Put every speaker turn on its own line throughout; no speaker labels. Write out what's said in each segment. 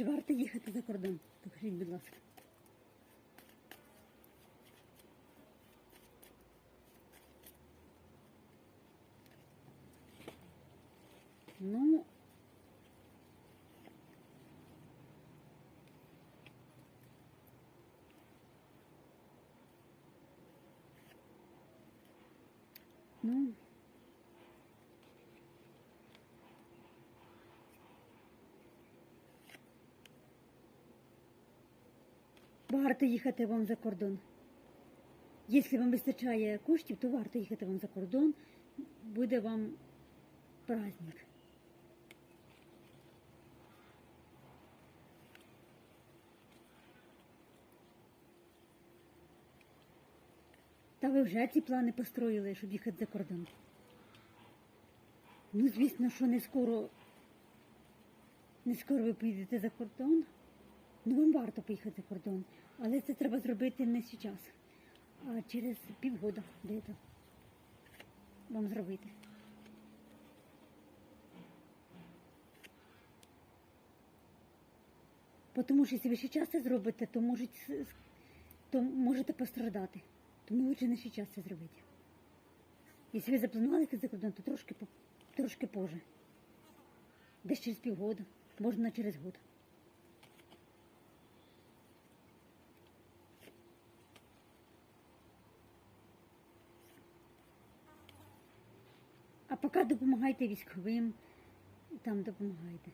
Чи варто їхати за кордон? Покажіть, будь ласка. Ну, ну, варто їхати вам за кордон. Якщо вам вистачає коштів, то варто їхати вам за кордон. Буде вам праздник. Та ви вже ці плани построїли, щоб їхати за кордон. Ну, звісно, що не скоро, не скоро ви поїдете за кордон. Варто поїхати за кордон. Але це треба зробити не зараз, а через півгода де вам зробити. Тому що якщо ви ще час це зробите, то, с- то можете пострадати. Тому лучше не ще час це зробити. Якщо ви запланували за кордон, то трошки, трошки позже. Десь через півгода, можна через год. А поки допомагайте військовим, там допомагайте.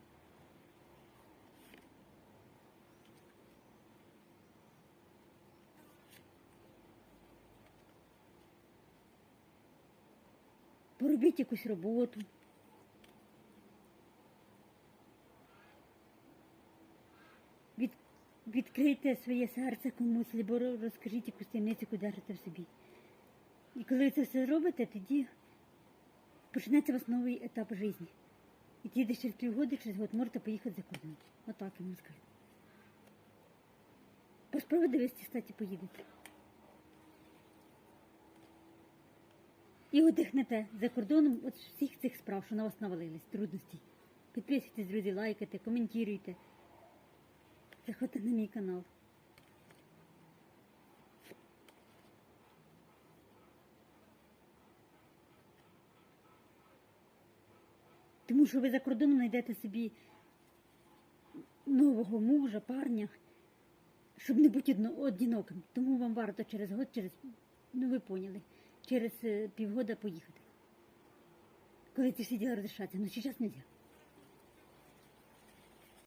Поробіть якусь роботу. Від, відкрийте своє серце комусь, або розкажіть якусь таємницю, яку в собі. І коли ви це все зробите, тоді почнеться у вас новий етап життя. І десь через півгода, через год можете поїхати за кордон. Отак я вам скажу. По справедливості, кстати, поїдете. І одихнете за кордоном от всіх цих справ, що на вас навалились, трудностей. Підписуйтесь, друзі, лайкайте, коментуйте. Заходьте на мій канал. Тому що ви за кордоном знайдете собі нового мужа, парня, щоб не бути одиноким. Тому вам варто через год, через, ну ви поняли, через е, півгода поїхати. Коли ці всі діла розрішаться. Ну, зараз не можна.